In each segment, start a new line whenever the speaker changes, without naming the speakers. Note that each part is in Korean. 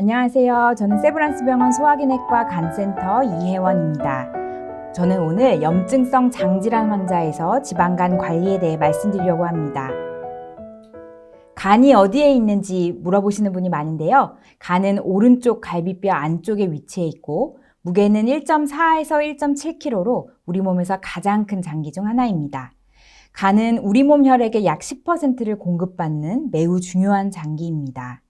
안녕하세요. 저는 세브란스 병원 소화기내과 간센터 이혜원입니다. 저는 오늘 염증성 장질환 환자에서 지방간 관리에 대해 말씀드리려고 합니다. 간이 어디에 있는지 물어보시는 분이 많은데요. 간은 오른쪽 갈비뼈 안쪽에 위치해 있고 무게는 1.4에서 1.7kg로 우리 몸에서 가장 큰 장기 중 하나입니다. 간은 우리 몸 혈액의 약 10%를 공급받는 매우 중요한 장기입니다.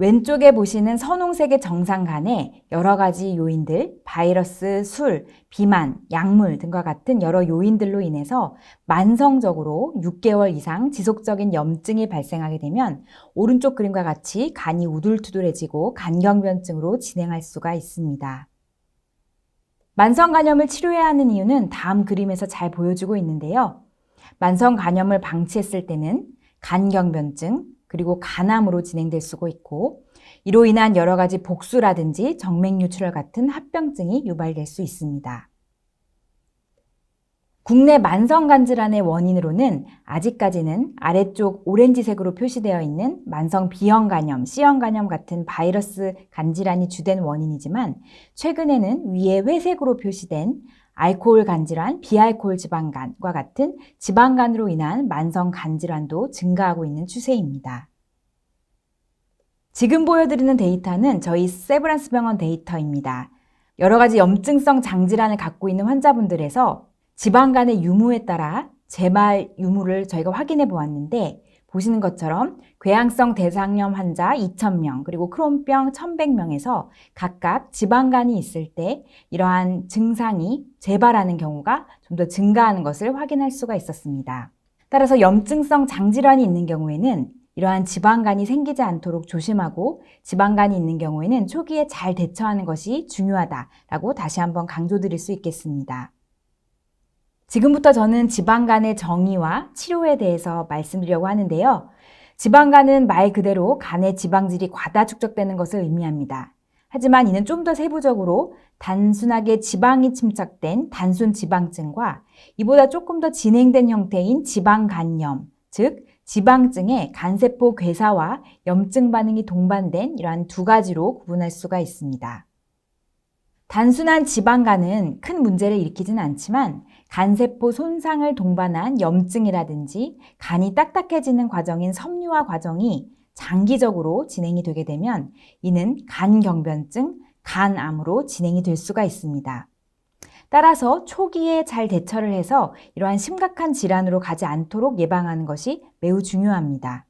왼쪽에 보시는 선홍색의 정상간에 여러 가지 요인들, 바이러스, 술, 비만, 약물 등과 같은 여러 요인들로 인해서 만성적으로 6개월 이상 지속적인 염증이 발생하게 되면 오른쪽 그림과 같이 간이 우둘투둘해지고 간경변증으로 진행할 수가 있습니다. 만성 간염을 치료해야 하는 이유는 다음 그림에서 잘 보여주고 있는데요. 만성 간염을 방치했을 때는 간경변증, 그리고 간암으로 진행될 수가 있고 이로 인한 여러 가지 복수라든지 정맥류출혈 같은 합병증이 유발될 수 있습니다. 국내 만성간 질환의 원인으로는 아직까지는 아래쪽 오렌지색으로 표시되어 있는 만성 B형 간염, C형 간염 같은 바이러스 간 질환이 주된 원인이지만 최근에는 위에 회색으로 표시된 알코올 간질환, 비알코올 지방간과 같은 지방간으로 인한 만성 간질환도 증가하고 있는 추세입니다. 지금 보여드리는 데이터는 저희 세브란스 병원 데이터입니다. 여러 가지 염증성 장질환을 갖고 있는 환자분들에서 지방간의 유무에 따라 재발 유무를 저희가 확인해 보았는데 보시는 것처럼 궤양성 대장염 환자 2,000명, 그리고 크론병 1,100명에서 각각 지방간이 있을 때 이러한 증상이 재발하는 경우가 좀 더 증가하는 것을 확인할 수가 있었습니다. 따라서 염증성 장질환이 있는 경우에는 이러한 지방간이 생기지 않도록 조심하고 지방간이 있는 경우에는 초기에 잘 대처하는 것이 중요하다라고 다시 한번 강조드릴 수 있겠습니다. 지금부터 저는 지방간의 정의와 치료에 대해서 말씀드리려고 하는데요. 지방간은 말 그대로 간의 지방질이 과다 축적되는 것을 의미합니다. 하지만 이는 좀 더 세부적으로 단순하게 지방이 침착된 단순 지방증과 이보다 조금 더 진행된 형태인 지방간염, 즉 지방증의 간세포 괴사와 염증 반응이 동반된 이러한 두 가지로 구분할 수가 있습니다. 단순한 지방간은 큰 문제를 일으키진 않지만 간세포 손상을 동반한 염증이라든지 간이 딱딱해지는 과정인 섬유화 과정이 장기적으로 진행이 되게 되면 이는 간경변증, 간암으로 진행이 될 수가 있습니다. 따라서 초기에 잘 대처를 해서 이러한 심각한 질환으로 가지 않도록 예방하는 것이 매우 중요합니다.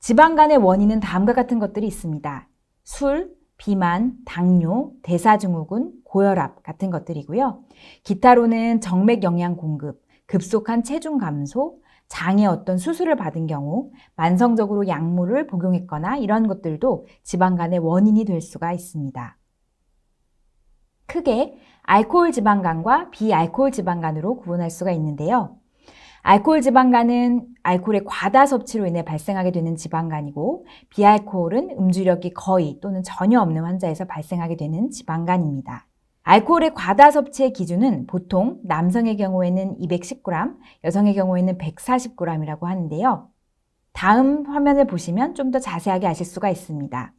지방간의 원인은 다음과 같은 것들이 있습니다. 술, 비만, 당뇨, 대사증후군, 고혈압 같은 것들이고요. 기타로는 정맥 영양 공급, 급속한 체중 감소, 장의 어떤 수술을 받은 경우, 만성적으로 약물을 복용했거나 이런 것들도 지방간의 원인이 될 수가 있습니다. 크게 알코올 지방간과 비알코올 지방간으로 구분할 수가 있는데요. 알코올 지방간은 알코올의 과다 섭취로 인해 발생하게 되는 지방간이고 비알코올은 음주력이 거의 또는 전혀 없는 환자에서 발생하게 되는 지방간입니다. 알코올의 과다 섭취의 기준은 보통 남성의 경우에는 210g, 여성의 경우에는 140g이라고 하는데요. 다음 화면을 보시면 좀 더 자세하게 아실 수가 있습니다.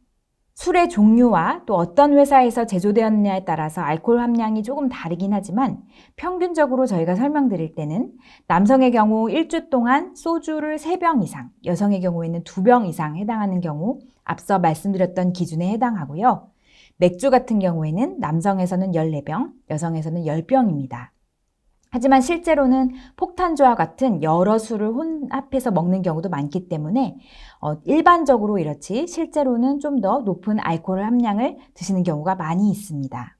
술의 종류와 또 어떤 회사에서 제조되었느냐에 따라서 알코올 함량이 조금 다르긴 하지만 평균적으로 저희가 설명드릴 때는 남성의 경우 일주 동안 소주를 3병 이상, 여성의 경우에는 2병 이상 해당하는 경우 앞서 말씀드렸던 기준에 해당하고요. 맥주 같은 경우에는 남성에서는 14병, 여성에서는 10병입니다. 하지만 실제로는 폭탄주와 같은 여러 술을 혼합해서 먹는 경우도 많기 때문에 어, 일반적으로 이렇지 실제로는 좀 더 높은 알코올 함량을 드시는 경우가 많이 있습니다.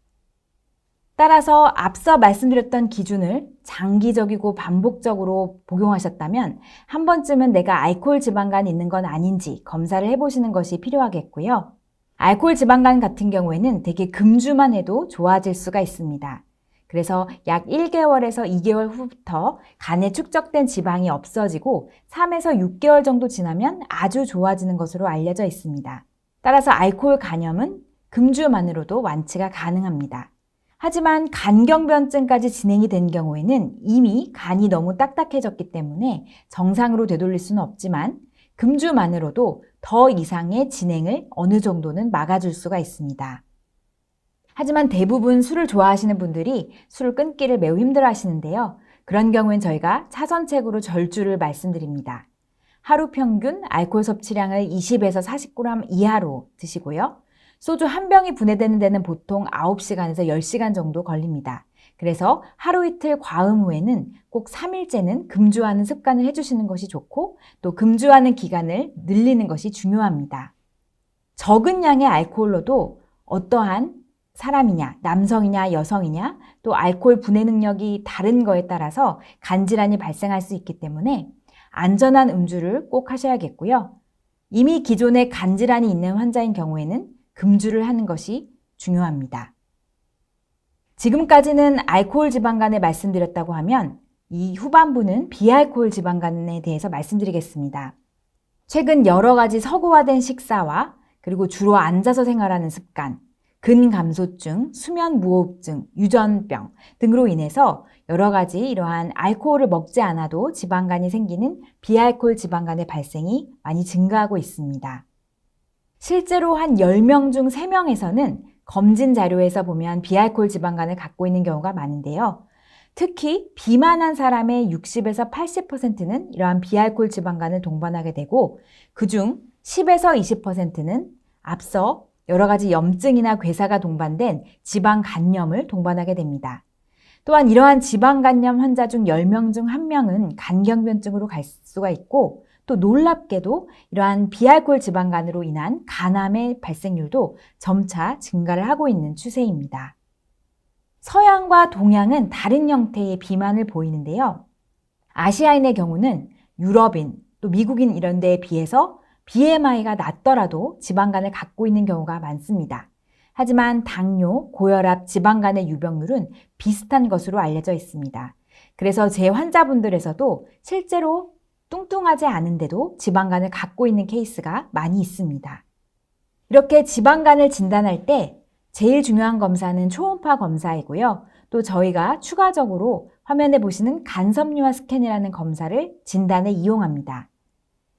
따라서 앞서 말씀드렸던 기준을 장기적이고 반복적으로 복용하셨다면 한 번쯤은 내가 알코올 지방간이 있는 건 아닌지 검사를 해보시는 것이 필요하겠고요. 알코올 지방간 같은 경우에는 되게 금주만 해도 좋아질 수가 있습니다. 그래서 약 1개월에서 2개월 후부터 간에 축적된 지방이 없어지고 3에서 6개월 정도 지나면 아주 좋아지는 것으로 알려져 있습니다. 따라서 알코올 간염은 금주만으로도 완치가 가능합니다. 하지만 간경변증까지 진행이 된 경우에는 이미 간이 너무 딱딱해졌기 때문에 정상으로 되돌릴 수는 없지만 금주만으로도 더 이상의 진행을 어느 정도는 막아줄 수가 있습니다. 하지만 대부분 술을 좋아하시는 분들이 술을 끊기를 매우 힘들어 하시는데요. 그런 경우엔 저희가 차선책으로 절주를 말씀드립니다. 하루 평균 알코올 섭취량을 20에서 40g 이하로 드시고요. 소주 한 병이 분해되는 데는 보통 9시간에서 10시간 정도 걸립니다. 그래서 하루 이틀 과음 후에는 꼭 3일째는 금주하는 습관을 해주시는 것이 좋고 또 금주하는 기간을 늘리는 것이 중요합니다. 적은 양의 알코올로도 어떠한 사람이냐, 남성이냐, 여성이냐, 또 알코올 분해 능력이 다른 거에 따라서 간질환이 발생할 수 있기 때문에 안전한 음주를 꼭 하셔야겠고요. 이미 기존에 간질환이 있는 환자인 경우에는 금주를 하는 것이 중요합니다. 지금까지는 알코올 지방간을 말씀드렸다고 하면 이 후반부는 비알코올 지방간에 대해서 말씀드리겠습니다. 최근 여러 가지 서구화된 식사와 그리고 주로 앉아서 생활하는 습관, 근감소증, 수면 무호흡증, 유전병 등으로 인해서 여러 가지 이러한 알코올을 먹지 않아도 지방간이 생기는 비알코올 지방간의 발생이 많이 증가하고 있습니다. 실제로 한 10명 중 3명에서는 검진 자료에서 보면 비알코올 지방간을 갖고 있는 경우가 많은데요. 특히 비만한 사람의 60에서 80%는 이러한 비알코올 지방간을 동반하게 되고 그중 10에서 20%는 앞서 여러 가지 염증이나 괴사가 동반된 지방 간염을 동반하게 됩니다. 또한 이러한 지방 간염 환자 중 10명 중 1명은 간경변증으로 갈 수가 있고 또 놀랍게도 이러한 비알코올 지방간으로 인한 간암의 발생률도 점차 증가를 하고 있는 추세입니다. 서양과 동양은 다른 형태의 비만을 보이는데요. 아시아인의 경우는 유럽인, 또 미국인 이런 데에 비해서 BMI가 낮더라도 지방간을 갖고 있는 경우가 많습니다. 하지만 당뇨, 고혈압, 지방간의 유병률은 비슷한 것으로 알려져 있습니다. 그래서 제 환자분들에서도 실제로 뚱뚱하지 않은데도 지방간을 갖고 있는 케이스가 많이 있습니다. 이렇게 지방간을 진단할 때 제일 중요한 검사는 초음파 검사이고요. 또 저희가 추가적으로 화면에 보시는 간섬유화 스캔이라는 검사를 진단에 이용합니다.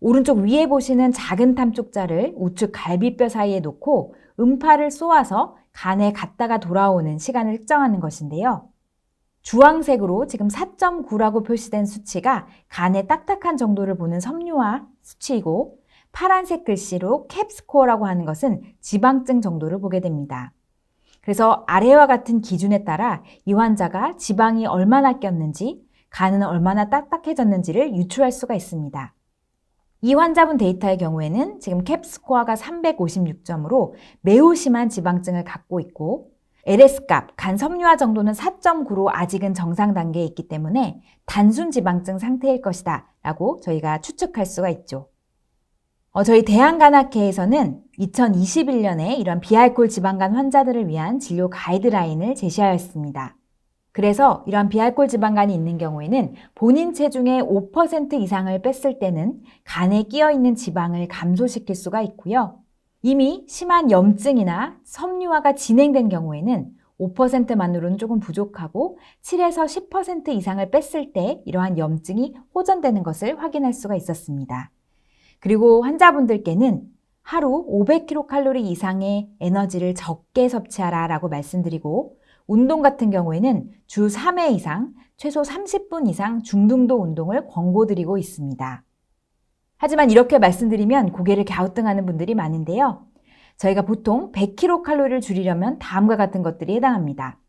오른쪽 위에 보시는 작은 탐쪽자를 우측 갈비뼈 사이에 놓고 음파를 쏘아서 간에 갔다가 돌아오는 시간을 측정하는 것인데요. 주황색으로 지금 4.9라고 표시된 수치가 간의 딱딱한 정도를 보는 섬유화 수치이고 파란색 글씨로 캡스코어라고 하는 것은 지방증 정도를 보게 됩니다. 그래서 아래와 같은 기준에 따라 이 환자가 지방이 얼마나 꼈는지, 간은 얼마나 딱딱해졌는지를 유추할 수가 있습니다. 이 환자분 데이터의 경우에는 지금 캡 스코어가 356점으로 매우 심한 지방증을 갖고 있고 LS값, 간 섬유화 정도는 4.9로 아직은 정상 단계에 있기 때문에 단순 지방증 상태일 것이다 라고 저희가 추측할 수가 있죠. 어, 저희 대한간학회에서는 2021년에 이런 비알코올 지방간 환자들을 위한 진료 가이드라인을 제시하였습니다. 그래서 이러한 비알코올 지방간이 있는 경우에는 본인 체중의 5% 이상을 뺐을 때는 간에 끼어 있는 지방을 감소시킬 수가 있고요. 이미 심한 염증이나 섬유화가 진행된 경우에는 5%만으로는 조금 부족하고 7에서 10% 이상을 뺐을 때 이러한 염증이 호전되는 것을 확인할 수가 있었습니다. 그리고 환자분들께는 하루 500kcal 이상의 에너지를 적게 섭취하라 라고 말씀드리고 운동 같은 경우에는 주 3회 이상, 최소 30분 이상 중등도 운동을 권고드리고 있습니다. 하지만 이렇게 말씀드리면 고개를 갸우뚱하는 분들이 많은데요. 저희가 보통 100kcal를 줄이려면 다음과 같은 것들이 해당합니다.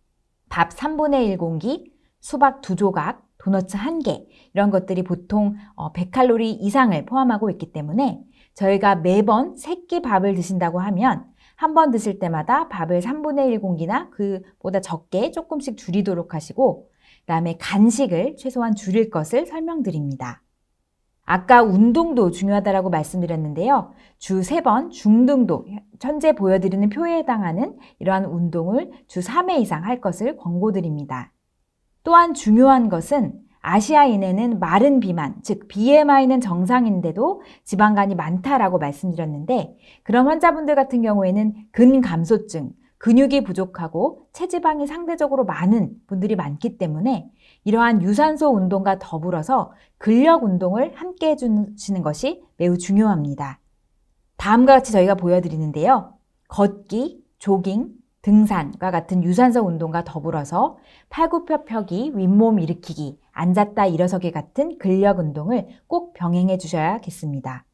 밥 3분의 1 공기, 수박 2조각, 도너츠 1개 이런 것들이 보통 100칼로리 이상을 포함하고 있기 때문에 저희가 매번 3끼 밥을 드신다고 하면 한 번 드실 때마다 밥을 3분의 1 공기나 그보다 적게 조금씩 줄이도록 하시고 그다음에 간식을 최소한 줄일 것을 설명드립니다. 아까 운동도 중요하다라고 말씀드렸는데요. 주 3번 중등도, 현재 보여드리는 표에 해당하는 이러한 운동을 주 3회 이상 할 것을 권고드립니다. 또한 중요한 것은 아시아인에는 마른 비만, 즉 BMI는 정상인데도 지방간이 많다라고 말씀드렸는데 그런 환자분들 같은 경우에는 근감소증, 근육이 부족하고 체지방이 상대적으로 많은 분들이 많기 때문에 이러한 유산소 운동과 더불어서 근력 운동을 함께 해주시는 것이 매우 중요합니다. 다음과 같이 저희가 보여드리는데요. 걷기, 조깅, 등산과 같은 유산소 운동과 더불어서 팔굽혀펴기, 윗몸 일으키기, 앉았다 일어서기 같은 근력 운동을 꼭 병행해 주셔야겠습니다.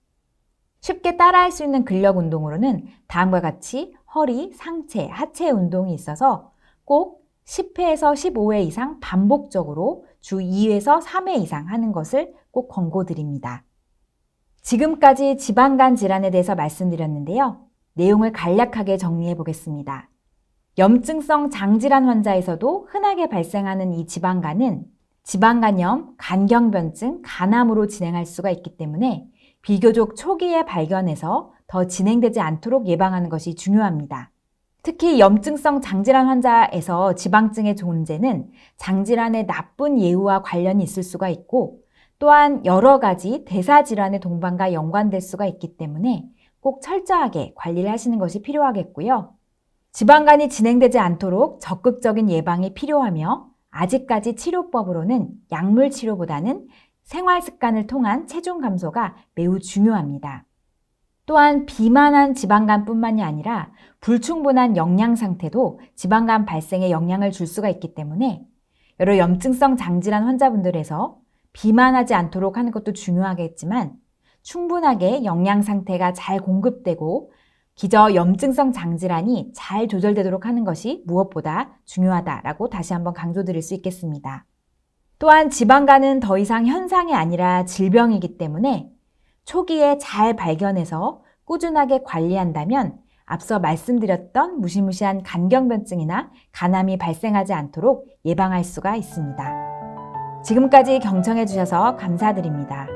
쉽게 따라할 수 있는 근력 운동으로는 다음과 같이 허리, 상체, 하체 운동이 있어서 꼭 10회에서 15회 이상 반복적으로 주 2회에서 3회 이상 하는 것을 꼭 권고드립니다. 지금까지 지방간 질환에 대해서 말씀드렸는데요. 내용을 간략하게 정리해 보겠습니다. 염증성 장질환 환자에서도 흔하게 발생하는 이 지방간은 지방간염, 간경변증, 간암으로 진행할 수가 있기 때문에 비교적 초기에 발견해서 더 진행되지 않도록 예방하는 것이 중요합니다. 특히 염증성 장질환 환자에서 지방증의 존재는 장질환의 나쁜 예후와 관련이 있을 수가 있고 또한 여러 가지 대사질환의 동반과 연관될 수가 있기 때문에 꼭 철저하게 관리를 하시는 것이 필요하겠고요. 지방간이 진행되지 않도록 적극적인 예방이 필요하며 아직까지 치료법으로는 약물 치료보다는 생활 습관을 통한 체중 감소가 매우 중요합니다. 또한 비만한 지방간뿐만이 아니라 불충분한 영양 상태도 지방간 발생에 영향을 줄 수가 있기 때문에 여러 염증성 장질환 환자분들에서 비만하지 않도록 하는 것도 중요하겠지만 충분하게 영양 상태가 잘 공급되고 기저 염증성 장질환이 잘 조절되도록 하는 것이 무엇보다 중요하다라고 다시 한번 강조드릴 수 있겠습니다. 또한 지방간은 더 이상 현상이 아니라 질병이기 때문에 초기에 잘 발견해서 꾸준하게 관리한다면 앞서 말씀드렸던 무시무시한 간경변증이나 간암이 발생하지 않도록 예방할 수가 있습니다. 지금까지 경청해 주셔서 감사드립니다.